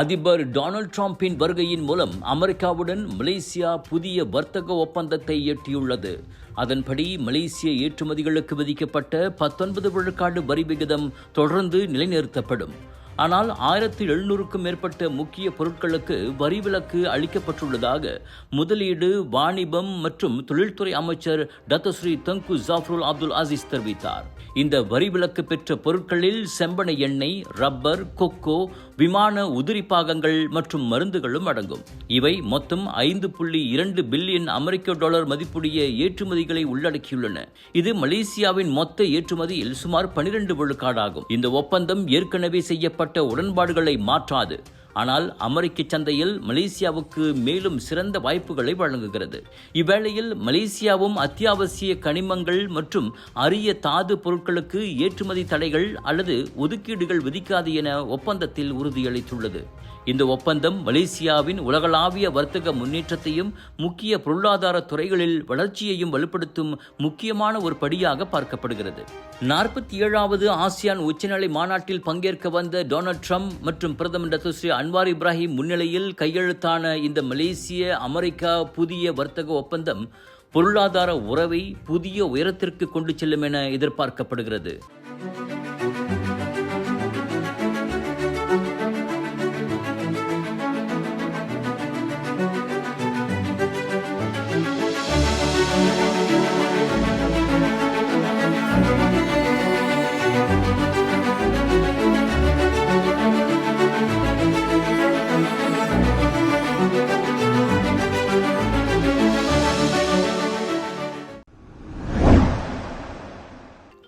அதிபர் டொனால்ட் டிரம்பின் வருகையின் மூலம் அமெரிக்காவுடன் மலேசியா புதிய வர்த்தக ஒப்பந்தத்தை எட்டியுள்ளது. அதன்படி மலேசிய ஏற்றுமதிகளுக்கு விதிக்கப்பட்ட பத்தொன்பது விழுக்காடு வரி விகிதம் தொடர்ந்து நிலைநிறுத்தப்படும். ஆனால் ஆயிரத்தி எழுநூறுக்கும் மேற்பட்ட முக்கிய பொருட்களுக்கு வரி விலக்கு அளிக்கப்பட்டுள்ளதாக முதலீடு வாணிபம் மற்றும் தொழில்துறை அமைச்சர் டத்தஸ்ரீ தங்கு ஜாஃப்ருல் அப்துல் அசீஸ் தெரிவித்தார். இந்த வரி விலக்கு பெற்ற பொருட்களில் செம்பனை எண்ணெய் ரப்பர் கொக்கோ விமான உதிரி பாகங்கள் மற்றும் மருந்துகளும் அடங்கும். இவை மொத்தம் ஐந்து புள்ளி இரண்டு பில்லியன் அமெரிக்க டாலர் மதிப்புடைய ஏற்றுமதிகளை உள்ளடக்கியுள்ளன. இது மலேசியாவின் மொத்த ஏற்றுமதியில் சுமார் பனிரெண்டு விழுக்காடாகும். இந்த ஒப்பந்தம் ஏற்கனவே செய்யப்பட்ட உடன்பாடுகளை மாற்றாது. ஆனால் அமெரிக்க சந்தையில் மலேசியாவுக்கு மேலும் சிறந்த வாய்ப்புகளை வழங்குகிறது. இவ்வேளையில் மலேசியாவும் அத்தியாவசிய கனிமங்கள் மற்றும் அரிய தாது பொருட்களுக்கு ஏற்றுமதி தடைகள் அல்லது ஒதுக்கீடுகள் விதிக்காது என ஒப்பந்தத்தில் உறுதியளித்துள்ளது. இந்த ஒப்பந்தம் மலேசியாவின் உலகளாவிய வர்த்தக முன்னேற்றத்தையும் முக்கிய பொருளாதார துறைகளில் வளர்ச்சியையும் வலுப்படுத்தும் முக்கியமான ஒரு படியாக பார்க்கப்படுகிறது. நாற்பத்தி ஏழாவது ஆசியான் உச்சநிலை மாநாட்டில் பங்கேற்க வந்த டொனால்ட் ட்ரம்ப் மற்றும் பிரதமர் டாக்டர் ஸ்ரீ அன்வார் இப்ராஹிம் முன்னிலையில் கையெழுத்தான இந்த மலேசிய அமெரிக்கா புதிய வர்த்தக ஒப்பந்தம் பொருளாதார உறவை புதிய உயரத்திற்கு கொண்டு செல்லும் என எதிர்பார்க்கப்படுகிறது.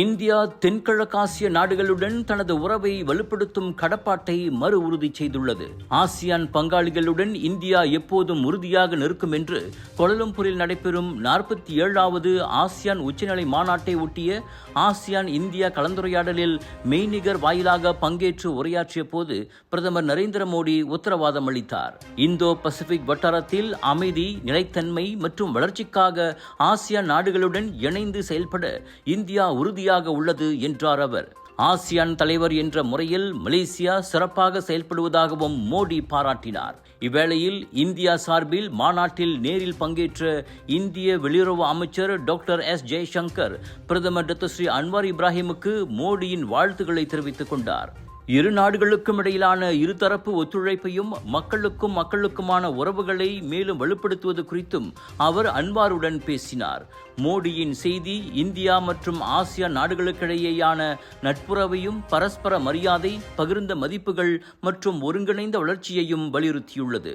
இந்தியா தென்கிழக்காசிய நாடுகளுடன் தனது உறவை வலுப்படுத்தும் கடப்பாட்டை மறு உறுதி செய்துள்ளது. ஆசியான் பங்காளிகளுடன் இந்தியா எப்போதும் உறுதியாக நிற்கும் என்று கொலலம்பூரில் நடைபெறும் நாற்பத்தி ஏழாவது ஆசியான் உச்சநிலை மாநாட்டை ஒட்டிய ஆசியான் இந்தியா கலந்துரையாடலில் மெய்நிகர் வாயிலாக பங்கேற்று உரையாற்றிய போது பிரதமர் நரேந்திர மோடி உத்தரவாதம் அளித்தார். இந்தோ பசிபிக் வட்டாரத்தில் அமைதி நிலைத்தன்மை மற்றும் வளர்ச்சிக்காக ஆசியான் நாடுகளுடன் இணைந்து செயல்பட இந்தியா உறுதியாக உள்ளது என்றார் அவர். ஆசியான் தலைவர் என்ற முறையில் மலேசியா சிறப்பாக செயல்படுவதாகவும் மோடி பாராட்டினார். இவ்வேளையில் இந்தியா சார்பில் மாநாட்டில் நேரில் பங்கேற்ற இந்திய வெளியுறவு அமைச்சர் டாக்டர் எஸ் ஜெய்சங்கர் பிரதமர் டாக்டர் ஸ்ரீ அன்வார் இப்ராஹிமுக்கு மோடியின் வாழ்த்துக்களை தெரிவித்துக் கொண்டார். இரு நாடுகளுக்கும் இடையிலான இருதரப்பு ஒத்துழைப்பையும் மக்களுக்கும் மக்களுக்குமான உறவுகளை மேலும் வலுப்படுத்துவது குறித்தும் அவர் அன்வாருடன் பேசினார். மோடியின் செய்தி இந்தியா மற்றும் ஆசியா நாடுகளுக்கிடையேயான நட்புறவையும் பரஸ்பர மரியாதை பகிர்ந்த மதிப்புகள் மற்றும் ஒருங்கிணைந்த வளர்ச்சியையும் வலியுறுத்தியுள்ளது.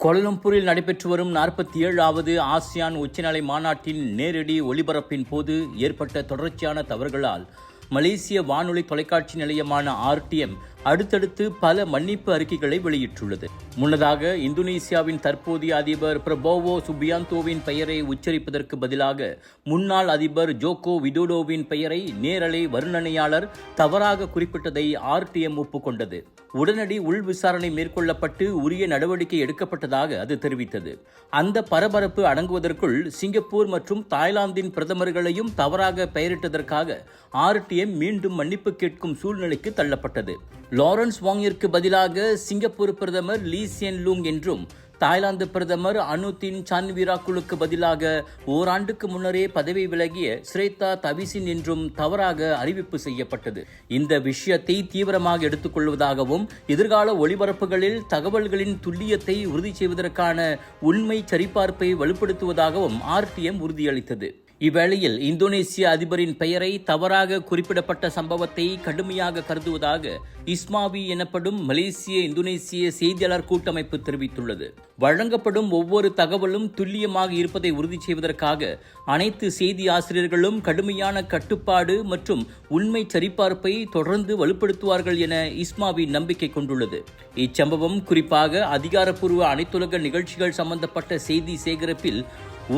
கோலலம்பூரில் நடைபெற்று வரும் நாற்பத்தி ஏழாவது ஆசியான் உச்சநிலை மாநாட்டின் நேரடி ஒளிபரப்பின் போது ஏற்பட்ட தொடர்ச்சியான தவறுகளால் மலேசிய வானொலி தொலைக்காட்சி நிலையமான ஆர்டிஎம் அடுத்தடுத்து பல மன்னிப்பு அறிக்கைகளை வெளியிட்டுள்ளது. முன்னதாக இந்தோனேசியாவின் தற்போதைய அதிபர் பிரபோவோ சுபியாந்தோவின் பெயரை உச்சரிப்பதற்கு பதிலாக முன்னாள் அதிபர் ஜோகோ விடோடோவின் பெயரை நேரலை வர்ணனையாளர் தவறாக குறிப்பிட்டதை ஆர்டிஎம் ஒப்புக்கொண்டது. உடனடி உள் விசாரணை மேற்கொள்ளப்பட்டு உரிய நடவடிக்கை எடுக்கப்பட்டதாக அது தெரிவித்தது. அந்த பரபரப்பு அடங்குவதற்குள் சிங்கப்பூர் மற்றும் தாய்லாந்தின் பிரதமர்களையும் தவறாக பெயரிட்டதற்காக ஆர்டிஎம் மீண்டும் மன்னிப்பு கேட்கும் சூழ்நிலைக்கு தள்ளப்பட்டது. லாரன்ஸ் வாங்கிற்கு பதிலாக சிங்கப்பூர் பிரதமர் லீ சியன் லூங் என்றும் தாய்லாந்து பிரதமர் அனுதின் சான்விராக்குலுக்கு பதிலாக ஓராண்டுக்கு முன்னரே பதவி விலகிய ஸ்ரேதா தவிசின் என்றும் தவறாக அறிவிப்பு செய்யப்பட்டது. இந்த விஷயத்தை தீவிரமாக எடுத்துக்கொள்வதாகவும் எதிர்கால ஒளிபரப்புகளில் தகவல்களின் துல்லியத்தை உறுதி செய்வதற்கான உண்மை சரிபார்ப்பை வலுப்படுத்துவதாகவும் ஆர்டிஎம் உறுதியளித்தது. இவ்வேளையில் இந்தோனேசிய அதிபரின் பெயரை தவறாக குறிப்பிடப்பட்ட சம்பவத்தை கடுமையாக கருதுவதாக இஸ்மாவி எனப்படும் மலேசிய இந்தோனேசிய செய்தியாளர் கூட்டமைப்பு தெரிவித்துள்ளது. வழங்கப்படும் ஒவ்வொரு தகவலும் துல்லியமாக இருப்பதை உறுதி செய்வதற்காக அனைத்து செய்தி ஆசிரியர்களும் கடுமையான கட்டுப்பாடு மற்றும் உண்மை சரிபார்ப்பை தொடர்ந்து வலுப்படுத்துவார்கள் என இஸ்மாவி நம்பிக்கை கொண்டுள்ளது. இச்சம்பவம் குறிப்பாக அதிகாரப்பூர்வ அனைத்துலக நிகழ்ச்சிகள் சம்பந்தப்பட்ட செய்தி சேகரிப்பில்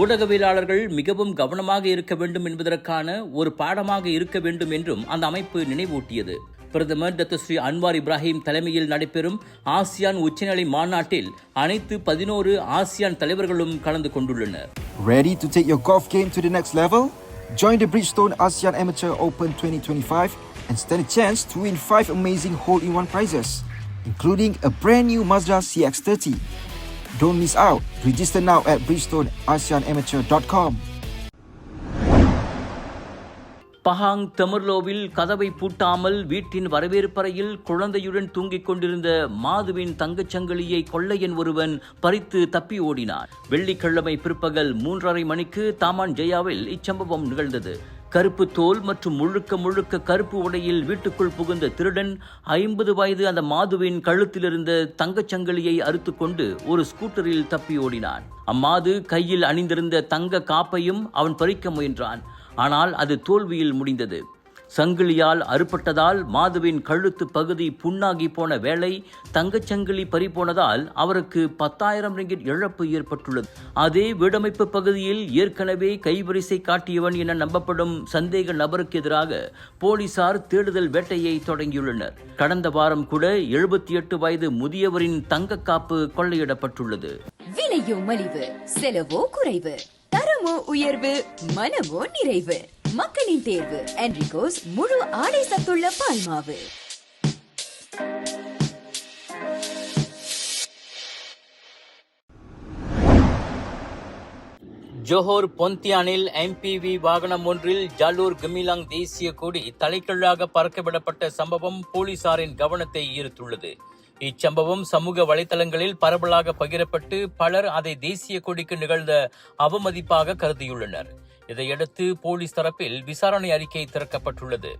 ஊடகவியலாளர்கள் மிகவும் கவனமாக இருக்க வேண்டும் என்பதற்கான ஒரு பாடமாக இருக்க வேண்டும் என்றும் அந்த அமைப்பு நினைவூட்டியது பிரதமர் டத்தஸ்ரீ அன்வார் இப்ராஹிம் தலைமையில் நடைபெறும் ஆசியான் உச்சநிலை மாநாட்டில் அனைத்து பதினோரு ஆசியான் தலைவர்களும் கலந்து கொண்டுள்ளனர் Ready to take your golf game to the next level? Join the Bridgestone ASEAN Amateur Open 2025 and stand a chance to win 5 amazing hole-in-one prizes, including a brand new Mazda CX-30. Don't miss out. Register now at bridgestoneasianamateur.com. Pahang தெமர்லோவில் கதவை பூட்டாமல் வீட்டின் வரவேற்பறையில் குழந்தையுடன் தூங்கிக் கொண்டிருந்த மாதுவின் தங்கச்சங்கிலியை கொள்ளையன் ஒருவன் பறித்து தப்பி ஓடினார் வெள்ளிக்கிழமை பிற்பகல் மூன்றரை மணிக்கு தாமான் ஜெயாவில் இச்சம்பவம் நிகழ்ந்தது கருப்பு தோல் மற்றும் முழுக்க முழுக்க கருப்பு உடையில் வீட்டுக்குள் புகுந்த திருடன் ஐம்பது வயது அந்த மாதுவின் கழுத்திலிருந்த தங்கச்சங்கிலியை அறுத்துக்கொண்டு ஒரு ஸ்கூட்டரில் தப்பி ஓடினான். அம்மாது கையில் அணிந்திருந்த தங்க காப்பையும் அவன் பறிக்க முயன்றான். ஆனால் அது தோல்வியில் முடிந்தது. சங்கிலியால் அறுபட்டதால் மாதுவின் கழுத்து பகுதி புண்ணாகி போன வேளை தங்கச்சங்கிலி பறிபோனதால் அவருக்கு பத்தாயிரம் ரிங்கிட் இழப்பு ஏற்பட்டுள்ளது. அதே வீடமைப்பு பகுதியில் ஏற்கனவே கைவரிசை காட்டியவன் என நம்பப்படும் சந்தேக நபருக்கு எதிராக போலீசார் தேடுதல் வேட்டையை தொடங்கியுள்ளனர். கடந்த வாரம் கூட எழுபத்தி எட்டு வயது முதியவரின் தங்க காப்பு கொள்ளையிடப்பட்டுள்ளது. விலையோ மலிவு செலவோ குறைவு தரமோ உயர்வு மனமோ நிறைவு. மக்களின் தேர்வு. என்ரிகோஸ் முழு ஆடை சத்துள்ள பால்மாவு. ஜோஹோர் பொந்தியானில் எம்பிவி வாகனம் ஒன்றில் ஜாலூர் கமிலாங் தேசிய கொடி தலைக்கீழாக பறக்கவிடப்பட்ட சம்பவம் போலீசாரின் கவனத்தை ஈர்த்துள்ளது. இச்சம்பவம் சமூக வலைதளங்களில் பரவலாக பகிரப்பட்டு பலர் அதை தேசிய கொடிக்கு நிகழ்ந்த அவமதிப்பாக கருதியுள்ளனர். இதையடுத்து போலீஸ் தரப்பில் விசாரணை அறிக்கை திறக்கப்பட்டுள்ளது.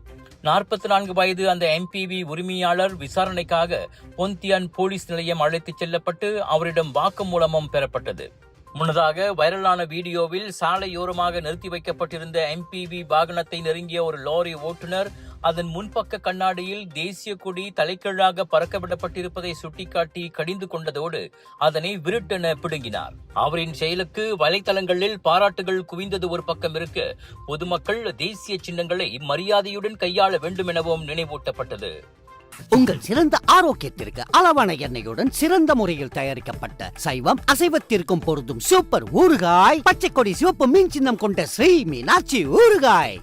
நாற்பத்தி நான்கு வயது அந்த எம்பிவி உரிமையாளர் விசாரணைக்காக பொந்தியான் போலீஸ் நிலையம் அழைத்துச் செல்லப்பட்டு அவரிடம் வாக்குமூலமும் பெறப்பட்டது. முன்னதாக வைரலான வீடியோவில் சாலையோரமாக நிறுத்தி வைக்கப்பட்டிருந்த எம்பிவி வாகனத்தை நெருங்கிய ஒரு லாரி ஓட்டுநர் அதன் முன்பக்க கண்ணாடியில் தேசிய கொடி தலைக்கீழாக பறக்கவிடப்பட்டிருப்பதை சுட்டிக்காட்டி கடிந்து கொண்டதோடு அதனை விருட்டென பிடுங்கினார். அவரின் செயலுக்கு வலைதளங்களில் பாராட்டுகள் குவிந்தது ஒரு பக்கம் இருக்க பொதுமக்கள் தேசிய சின்னங்களை மரியாதையுடன் கையாள வேண்டும் எனவும் நினைவூட்டப்பட்டது. உங்கள் சிறந்த ஆரோக்கியத்திற்கு அளவான எண்ணெயுடன் சிறந்த முறையில் தயாரிக்கப்பட்ட சைவம் அசைவத்திற்கும் பொருந்தும் சூப்பர் ஊறுகாய் பச்சை கொடி சிவப்பு மீன் சின்னம் கொண்ட ஸ்ரீ மீனாட்சி ஊறுகாய்.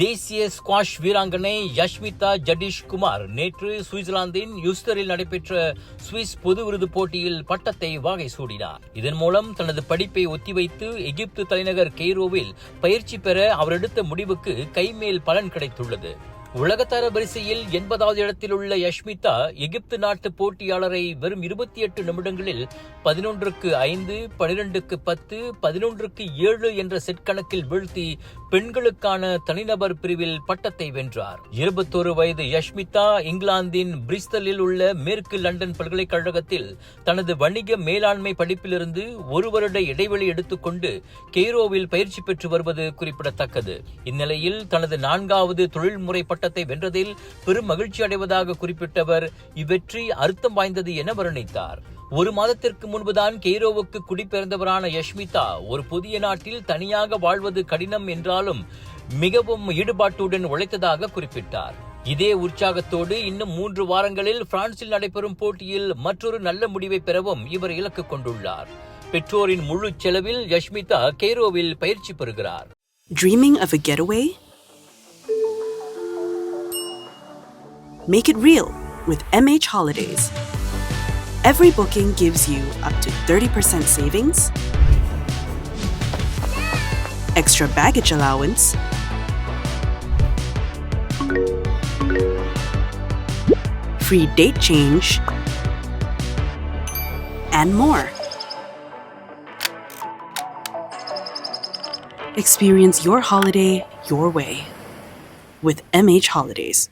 தேசிய ஸ்குவாஷ் வீராங்கனை யஷ்மிதா ஜடீஷ் குமார் நேற்று சுவிட்சர்லாந்தின் யூஸ்டரில் நடைபெற்ற சுவிஸ் பொது விருது போட்டியில் பட்டத்தை வாகை சூடினார். இதன் மூலம் தனது படிப்பை ஒத்திவைத்து எகிப்து தலைநகர் கெய்ரோவில் பயிற்சி பெற அவர் எடுத்த முடிவுக்கு கைமேல் பலன் கிடைத்துள்ளது. உலகத்தர வரிசையில் எண்பதாவது இடத்தில் உள்ள யஷ்மிதா எகிப்து நாட்டு போட்டியாளரை வெறும் இருபத்தி எட்டு நிமிடங்களில் பதினொன்றுக்கு ஐந்து பனிரெண்டுக்கு பத்து பதினொன்றுக்கு ஏழு என்ற செட் கணக்கில் வீழ்த்தி பெண்களுக்கான தனிநபர் பிரிவில் பட்டத்தை வென்றார். இருபத்தோரு வயது யஷ்மிதா இங்கிலாந்தின் பிரிஸ்டலில் உள்ள மேற்கு லண்டன் பல்கலைக்கழகத்தில் தனது வணிக மேலாண்மை படிப்பிலிருந்து ஒரு வருட இடைவெளி எடுத்துக்கொண்டு கெய்ரோவில் பயிற்சி பெற்று வருவது குறிப்பிடத்தக்கது. இந்நிலையில் தனது நான்காவது தொழில்முறை பட்டத்தை வென்றதில் பெரும் மகிழ்ச்சி அடைவதாக குறிப்பிட்டவர் இவ்வெற்றி அர்த்தம் வாய்ந்தது என வர்ணித்தார். ஒரு மாதத்திற்கு முன்புதான் கெய்ரோவுக்கு குடிபெயர்ந்தவரான யஷ்மிதா ஒரு புதிய நாட்டில் தனியாக வாழ்வது கடினம் என்றாலும் மிகவும் ஈடுபாட்டுடன் உழைத்ததாக குறிப்பிட்டார். இதே உற்சாகத்தோடு இன்னும் மூன்று வாரங்களில் பிரான்சில் நடைபெறும் போட்டியில் மற்றொரு நல்ல முடிவை பெறவும் இவர் இலக்கு கொண்டுள்ளார். பெற்றோரின் முழு செலவில் யஷ்மிதா கெய்ரோவில் பயிற்சி பெறுகிறார். Dreaming of a getaway? Make it real with MH Holidays. Every booking gives you up to 30% savings, extra baggage allowance, free date change, and more. Experience your holiday your way with MH Holidays.